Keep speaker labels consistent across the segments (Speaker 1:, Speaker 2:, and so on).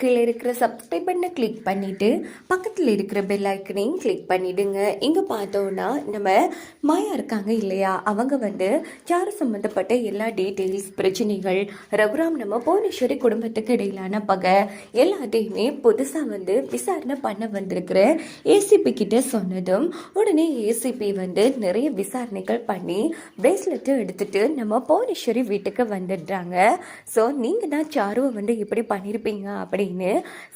Speaker 1: கீழே இருக்கிற சப்ஸ்கிரைப் பண்ண கிளிக் பண்ணிவிட்டு பக்கத்தில் இருக்கிற பெல் ஐக்கனையும் கிளிக் பண்ணிவிடுங்க இங்கே பார்த்தோன்னா நம்ம மாயா இருக்காங்க இல்லையா? அவங்க வந்து சாரு சம்மந்தப்பட்ட எல்லா டீட்டெயில்ஸ் பிரச்சனைகள் ரகுராம் நம்ம புவனேஸ்வரி குடும்பத்துக்கு இடையிலான பகை எல்லாத்தையுமே புதுசாக வந்து விசாரணை பண்ண வந்திருக்கிற ஏசிபி கிட்ட சொன்னதும் உடனே ஏசிபி வந்து நிறைய விசாரணைகள் பண்ணி பிரேஸ்லெட்டை எடுத்துட்டு நம்ம புவனேஸ்வரி வீட்டுக்கு வந்துடுறாங்க. ஸோ நீங்கள் தான் சாருவை வந்து இப்படி பண்ணியிருப்பீங்க அப்படின்னு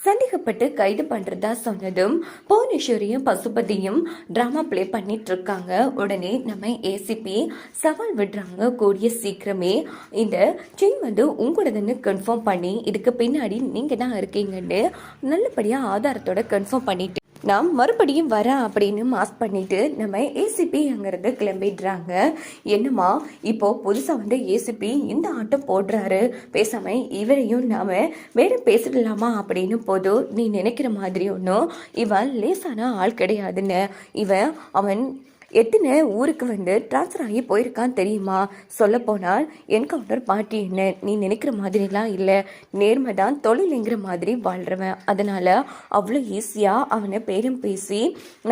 Speaker 1: சந்தேகப்பட்டு கைது பண்ணுறதா சொன்னதும் புவனேஸ்வரியும் பசுபதியும் ட்ராமா ப்ளே பண்ணிட்டு இருக்காங்க. உடனே நம்ம ஏசிபி சவால் விடுறாங்க கூடிய சீக்கிரமே. இந்த செயின் வந்து உங்களோடதுன்னு கன்ஃபார்ம் பண்ணி இதுக்கு பின்னாடி நீங்கள் தான் இருக்கீங்கன்னு நல்லபடியாக ஆதாரத்தோட கன்ஃபார்ம் பண்ணிட்டு நான் மறுபடியும் வரேன் அப்படின்னு மாஸ்க் பண்ணிட்டு நம்ம ஏசிபி அங்கேருந்து கிளம்பிடுறாங்க. என்னம்மா இப்போ புதுசாக வந்து ஏசிபி இந்த ஆட்டம் போடுறாரு. பேசாமல் இவரையும் நாம வேற பேசிடலாமா அப்படின்னு போதும் நீ நினைக்கிற மாதிரி ஒன்றும் இவன் லேசான ஆள் கிடையாதுன்னு. இவன் அவன் எத்தனை ஊருக்கு வந்து ட்ரான்ஸ்ஃபர் ஆகி போயிருக்கான் தெரியுமா? சொல்லப்போனால் என்கவுண்டர் பாட்டி என்ன? நீ நினைக்கிற மாதிரிலாம் இல்லை. நேர்மை தான் தொழிலுங்கிற மாதிரி வாழ்கிறவன் அதனால் அவ்வளோ ஈஸியாக அவனை பேரும் பேசி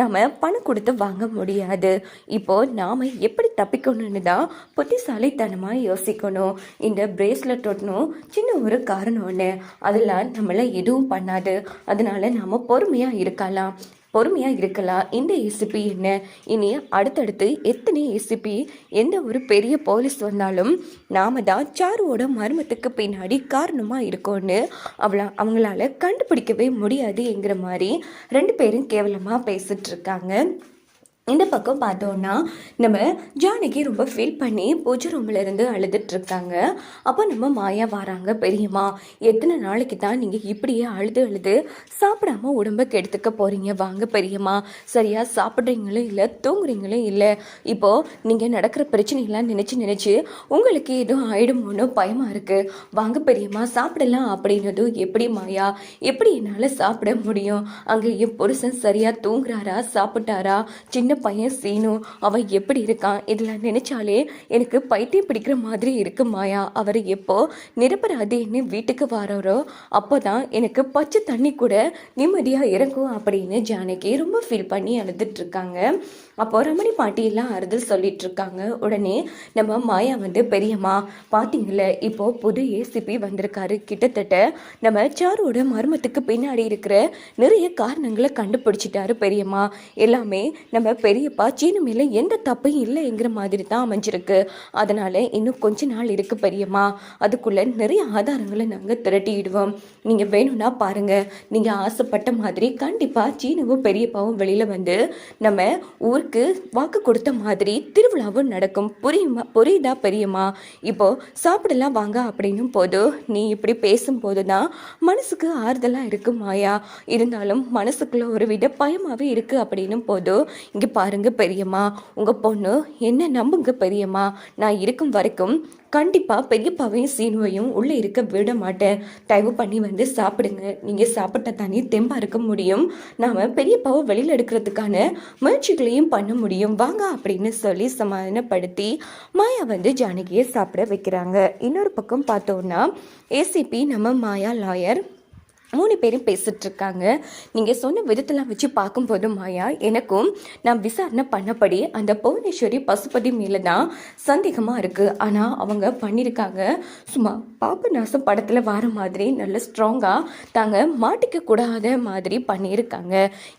Speaker 1: நாம் பணம் கொடுத்து வாங்க முடியாது. இப்போது நாம் எப்படி தப்பிக்கணும்னு தான் புத்திசாலித்தனமாக யோசிக்கணும். இந்த பிரேஸ்லெட் ஒட்டணும் சின்ன ஒரு காரணம் ஒன்று அதெல்லாம் நம்மளை எதுவும் பண்ணாது. அதனால் நாம் பொறுமையாக இருக்கலாம். பொறுமையாக இருக்கலாம். இந்த ஏசிபி என்ன? இனி அடுத்தடுத்து எத்தனை ஏசிபி எந்த ஒரு பெரிய போலீஸ் வந்தாலும் நாம தான் சாருவோட மர்மத்துக்கு பின்னாடி காரணமாக இருக்கோன்னு அவள அவங்களால கண்டுபிடிக்கவே முடியாதுங்கிற மாதிரி ரெண்டு பேரும் கேவலமாக பேசிகிட்ருக்காங்க இருக்காங்க. இந்த பக்கம் பார்த்தோன்னா நம்ம ஜானகி ரொம்ப ஃபீல் பண்ணி பூஜை ரூமில் இருந்து அழுதுட்டு இருக்காங்க. அப்போ நம்ம மாயா வராங்க பெரியம்மா எத்தனை நாளைக்கு தான் நீங்கள் இப்படியே அழுது அழுது சாப்பிடாம உடம்பை கெடுத்துக்க போகிறீங்க வாங்க பெரியம்மா சரியாக சாப்பிட்றீங்களும் இல்லை தூங்குறீங்களும் இல்லை இப்போது நீங்கள் நடக்கிற பிரச்சனைகள்லாம் நினச்சி நினச்சி உங்களுக்கு எதுவும் ஆயிடுமோன்னு பயமாக இருக்குது வாங்க பெரியம்மா சாப்பிடலாம். அப்படின்னதும் எப்படி மாயா எப்படி என்னால் சாப்பிட முடியும்? அங்கே என் புருஷன் சரியாக தூங்குறாரா சாப்பிட்டாரா? சின்ன பையன் சீனு அவன் எப்படி இருக்கான் இதெல்லாம் நினைச்சாலே எனக்கு பைத்தியம் பிடிக்கிற மாதிரி இருக்கு மாயா. அவர் எப்போ நிரபராதின்னு வீட்டுக்கு வராரோ அப்போதான் எனக்கு பச்சை தண்ணி கூட நிம்மதியாக இறங்கும் அப்படின்னு ஜானகி ரொம்ப ஃபீல் பண்ணி அழுதுட்டு இருக்காங்க. அப்போ ரமணி பாட்டியெல்லாம் அறுதல் சொல்லிட்டு இருக்காங்க. உடனே நம்ம மாயா வந்து பெரியம்மா பாத்தீங்கல்ல இப்போ புது ஏசிபி வந்திருக்காரு. கிட்டத்தட்ட நம்ம சாரோட மர்மத்துக்கு பின்னாடி இருக்கிற நிறைய காரணங்களை கண்டுபிடிச்சிட்டாரு பெரியம்மா. எல்லாமே நம்ம பெரியப்பா சீனு மேலே எந்த தப்பையும் இல்லைங்கிற மாதிரி தான் அமைஞ்சிருக்கு. அதனால இன்னும் கொஞ்ச நாள் இருக்கு பெரியம்மா. அதுக்குள்ள நிறைய ஆதாரங்களை நாங்கள் திரட்டிடுவோம். நீங்க வேணும்னா பாருங்க. நீங்க ஆசைப்பட்ட மாதிரி கண்டிப்பா சீனவும் பெரியப்பாவும் வெளியில வந்து நம்ம ஊருக்கு வாக்கு கொடுத்த மாதிரி திருவிழாவும் நடக்கும். புரியுமா? புரியுதா பெரியம்மா? இப்போ சாப்பிடலாம் வாங்க அப்படின்னும் போது நீ இப்படி பேசும்போது தான் மனசுக்கு ஆறுதலாக இருக்கு மாயா. இருந்தாலும் மனசுக்குள்ள ஒரு வித பயமாகவே இருக்கு அப்படின்னும் போது இங்கே பாருங்க பெரியம்மா. உங்கள் பொண்ணு என்ன நம்புங்க பெரியம்மா. நான் இருக்கும் வரைக்கும் கண்டிப்பாக பெரியப்பாவையும் சீனுவையும் உள்ளே இருக்க விட மாட்டேன். தயவு பண்ணி வந்து சாப்பிடுங்க. நீங்கள் சாப்பிட்டா தானே தெம்பாக இருக்க முடியும். நாம் பெரியப்பாவை வெளியில் எடுக்கிறதுக்கான முயற்சிகளையும் பண்ண முடியும். வாங்க அப்படின்னு சொல்லி சமாதானப்படுத்தி மாயா வந்து ஜானகியை சாப்பிட வைக்கிறாங்க. இன்னொரு பக்கம் பார்த்தோன்னா ஏசிபி நம்ம மாயா லாயர் மூணு பேரும் பேசிட்டு இருக்காங்க நீங்கள் சொன்ன விதத்தெல்லாம் வச்சு பார்க்கும்போது மாயா எனக்கும் நான் விசாரணை பண்ணபடி அந்த புவனேஸ்வரி பசுபதி மேலே தான் சந்தேகமாக இருக்குது ஆனால் அவங்க பண்ணியிருக்காங்க சும்மா பாபநாசம் படத்தில் வர மாதிரி நல்ல ஸ்ட்ராங்காக தாங்க மாட்டிக்க கூடாத மாதிரி பண்ணியிருக்காங்க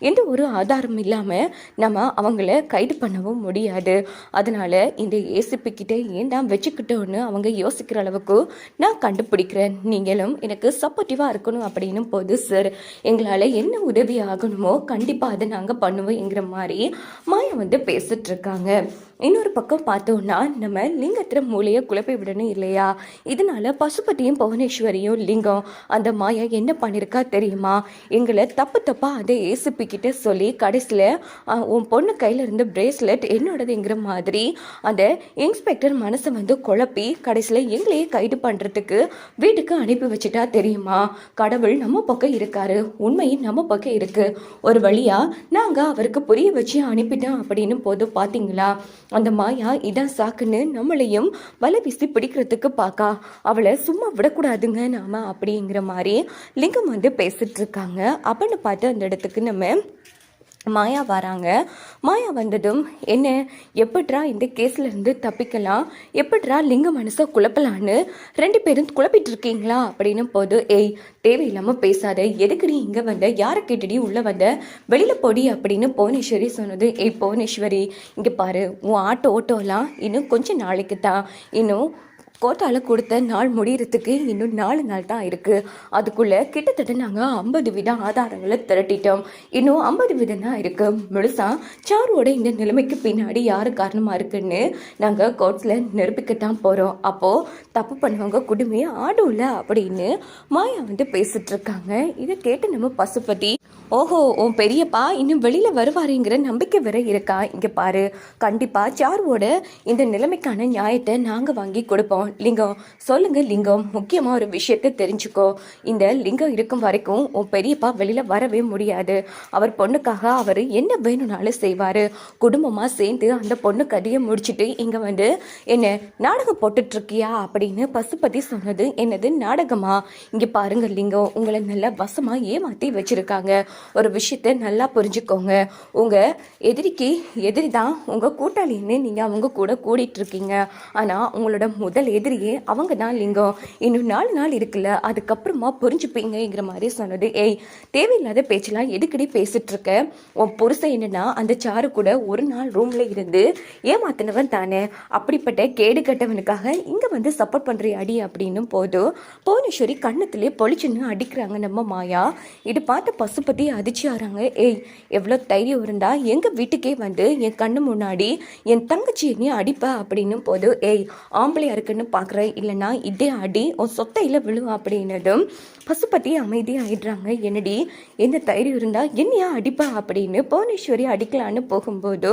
Speaker 1: எந்த ஒரு ஆதாரம் இல்லாமல் நம்ம அவங்கள கைது பண்ணவும் முடியாது. அதனால் இந்த ஏசிபி கிட்ட ஏன் தான் வச்சுக்கிட்டோன்னு அவங்க யோசிக்கிற அளவுக்கு நான் கண்டுபிடிக்கிறேன். நீங்களும் எனக்கு சப்போர்ட்டிவாக இருக்கணும் அப்படின்னு போது சார் எங்களால் என்ன உதவி ஆகணுமோ கண்டிப்பாக அதை நாங்கள் பண்ணுவோம் மாதிரி மாயா வந்து பேசிட்டு இருக்காங்க. இன்னொரு பக்கம் பார்த்தோம்னா நம்ம லிங்கத்தில் மூளையை குழப்பி விடணும் இல்லையா? இதனால பசுபதியும் புவனேஸ்வரியும் லிங்கம் அந்த மாயா என்ன பண்ணியிருக்கா தெரியுமா? எங்களை தப்பு தப்பாக அதை ஏசுப்பிக்கிட்ட சொல்லி கடைசியில் உன் பொண்ணு கையில் இருந்த பிரேஸ்லெட் என்னோடதுங்கிற மாதிரி அந்த இன்ஸ்பெக்டர் மனசை வந்து குழப்பி கடைசியில் எங்களையே கைது பண்ணுறதுக்கு வீட்டுக்கு அனுப்பி வச்சுட்டா தெரியுமா? கடவுள் நம்ம பக்கம் இருக்காரு உண்மையும் நம்ம பக்கம் இருக்குது ஒரு வழியாக நாங்கள் அவருக்கு புரிய வச்சு அனுப்பிட்டோம் அப்படின்னு போது பார்த்தீங்களா? அந்த மாயா இதான் சாக்குன்னு நம்மளையும் வலை வீசி பிடிக்கிறதுக்கு பார்க்கா அவளை சும்மா விடக்கூடாதுங்க நாம அப்படிங்கிற மாதிரி லிங்கம் வந்து பேசிட்டு இருக்காங்க. அப்படின்னு பார்த்து அந்த இடத்துக்கு நம்ம மாயா வராங்க. மாயா வந்ததும் என்ன எப்பட்ரா இந்த கேஸ்ல இருந்து தப்பிக்கலாம்? எப்பட்ரா லிங்க மனசை குழப்பலான்னு? ரெண்டு பேரும் குழப்பிட்டு இருக்கீங்களா? அப்படின்னு போது ஏய் தேவையில்லாம பேசாத. எதுக்கு நீ இங்க வந்த? யாரை கேட்டுடி உள்ள வந்த? வெளியில போடி அப்படின்னு புவனேஸ்வரி சொன்னது. ஏய் புவனேஸ்வரி இங்க பாரு. உன் ஆட்டோ ஓட்டோலாம் இன்னும் கொஞ்சம் நாளைக்கு தான் இன்னும் கோட்டாவில் கொடுத்த நாள் முடிகிறதுக்கு இன்னும் நாலு நாள் தான் இருக்குது அதுக்குள்ளே கிட்டத்தட்ட நாங்கள் ஐம்பது வித ஆதாரங்களை திரட்டிட்டோம். இன்னும் ஐம்பது விதம் தான் இருக்குது முழுசாக சாருவோட இந்த நிலைமைக்கு பின்னாடி யார் காரணமாக இருக்குன்னு நாங்கள் கோர்ட்ஸில் நிரூபிக்கத்தான் போகிறோம் அப்போது தப்பு பண்ணவங்க குடுமையே ஆடும்ல அப்படின்னு மாயா வந்து பேசிகிட்ருக்காங்க இருக்காங்க இதை கேட்டு நம்ம பசுபதி ஓஹோ உன் பெரியப்பா இன்னும் வெளியில் வருவாருங்கிற நம்பிக்கை வேற இருக்கா? இங்கே பாரு. கண்டிப்பாக சாருவோட இந்த நிலைமைக்கான நியாயத்தை நாங்கள் வாங்கி கொடுப்போம். லிங்கம். சொல்லுங்க லிங்கம். முக்கியமாக ஒரு விஷயத்தை தெரிஞ்சுக்கோ. இந்த லிங்கம் இருக்கும் வரைக்கும் உன் பெரியப்பா வெளியில் வரவே முடியாது. அவர் பொண்ணுக்காக அவர் என்ன வேணும்னாலும் செய்வார். குடும்பமாக சேர்ந்து அந்த பொண்ணு கதையை முடிச்சுட்டு இங்கே வந்து என்ன நாடகம் போட்டுட்ருக்கியா? அப்படின்னு பசுபதி சொன்னது என்னது நாடகமா? இங்கே பாருங்க லிங்கம். உங்களை நல்லா வசமாக ஏமாற்றி வச்சுருக்காங்க. ஒரு விஷயத்த நல்லா புரிஞ்சுக்கோங்க. உங்கள் எதிரிக்கு எதிரி தான் உங்கள் கூட்டாளின்னு நீங்கள் அவங்க கூட கூடிட்டு இருக்கீங்க ஆனால் உங்களோட முதல் எதிரியே அவங்க தான் லிங்கம். இன்னும் நாலு நாள் இருக்குல்ல அதுக்கப்புறமா புரிஞ்சுப்பீங்கிற மாதிரி சொன்னது. ஏய் தேவையில்லாத பேச்செல்லாம் எதுக்கடி பேசிட்டு இருக்க உன் புருஷன் என்னன்னா அந்த சாரு கூட ஒரு நாள் ரூம்ல இருந்து ஏமாத்தினவன் தானே. அப்படிப்பட்ட கேடு கட்டவனுக்காக இங்க வந்து சப்போர்ட் பண்ற அடி அப்படின்னும் போதும் புவனேஸ்வரி கண்ணத்திலே பொழிச்சுன்னு அடிக்கிறாங்க நம்ம மாயா. இது பார்த்த பசுபதி அதிர்ச்சி ஆறாங்க ஏய் எவ்வளோ தைரியம் இருந்தா எங்க வீட்டுக்கே வந்து என் கண்ணு முன்னாடி என் தங்கச்சி நீ அடிப்ப அப்படின்னும் போது ஏய் ஆம்பளையா இருக்குன்னு பார்க்குறேன். இல்லைன்னா இதே அடி உன் சொத்தையில் விழுவா அப்படின்னதும் பசுபதி அமைதி ஆயிடுறாங்க என்னடி என்ன தைரியம் இருந்தால் என்னையா அடிப்பா அப்படின்னு புவனேஸ்வரி அடிக்கலான்னு போகும்போது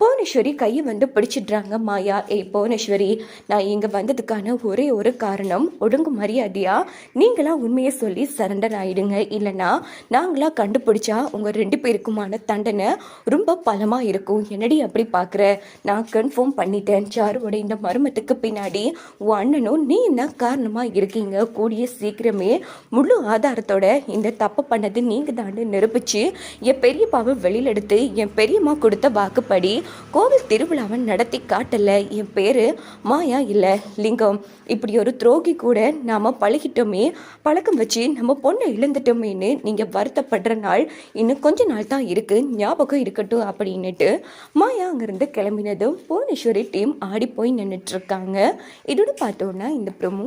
Speaker 1: புவனேஸ்வரி கையை வந்து பிடிச்சிடுறாங்க. மாயா ஏய் புவனேஸ்வரி நான் இங்கே வந்ததுக்கான ஒரே ஒரு காரணம் ஒழுங்கு மரியாதையாக நீங்களாக உண்மையை சொல்லி சரண்டர் ஆயிடுங்க. இல்லைன்னா நாங்களாக கண்டுபிடிச்சா உங்கள் ரெண்டு பேருக்குமான தண்டனை ரொம்ப பலமாக இருக்கும். என்னடி அப்படி பார்க்குற? நான் கன்ஃபார்ம் பண்ணிட்டேன். சாருவோட இந்த மர்மத்துக்கு பின்னாடி உன் அண்ணனும் நீ என்ன காரணமாக இருக்கீங்க? கூடிய சீக்கிரமே முழு ஆதாரத்தோட இந்த தப்பு பண்ணது நீங்கள் தாண்டு நிரூபிச்சு என் பெரியப்பாவை வெளியில் எடுத்து என் பெரியம்மா கொடுத்த வாக்குப்படி கோவில் திருவிழாவை நடத்தி காட்டலை. என் பேர் மாயா இல்லை லிங்கம். இப்படி ஒரு துரோகி கூட நாம் பழகிட்டோமே பழக்கம் வச்சு நம்ம பொண்ணை இழந்துட்டோமேன்னு நீங்கள் வருத்தப்படுற நாள் இன்னும் கொஞ்ச நாள் தான் இருக்குது ஞாபகம் இருக்கட்டும் அப்படின்னுட்டு மாயா அங்கேருந்து கிளம்பினதும் புவனேஸ்வரி டீம் ஆடி போய் நின்றுட்டுருக்காங்க இதோட பார்த்தோன்னா இந்த ப்ரோமோ